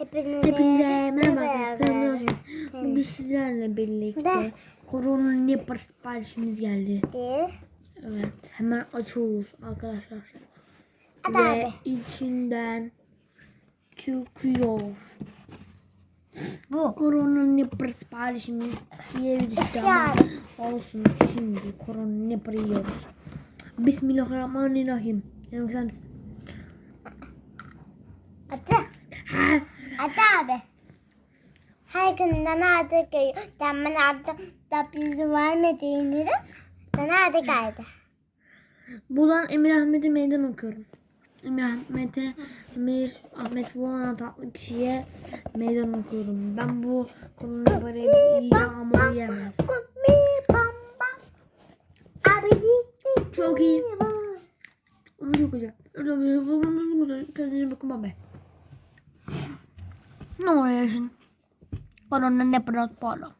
Hepinize, Hepinize merhaba arkadaşlar. Bugün sizlerle birlikte Corona Nipper siparişimiz geldi. Hadi. Evet hemen açıyoruz arkadaşlar. Hadi Ve abi. içinden çıkıyor. Bu. Corona Nipper siparişimiz yeri düştü ama olsun şimdi Corona Nipper yiyoruz. Bismillahirrahmanirrahim. Yemek ister misin? Hadi. Ha, Hadi abi. Her günden artık. Sen bana artık da bizi vermediğini de sana hadi geldi. Buradan Emir Ahmet'e meydan okuyorum. Emir Ahmet'e, Emir Ahmet Vuran tatlı kişiye meydan okuyorum. Ben bu konuda parayı yiyeceğim ama yiyemez. Çok iyi. Ama çok güzel. Çok güzel. Kendinize bakın baba. Ne Norwegian, pero no ne pronto.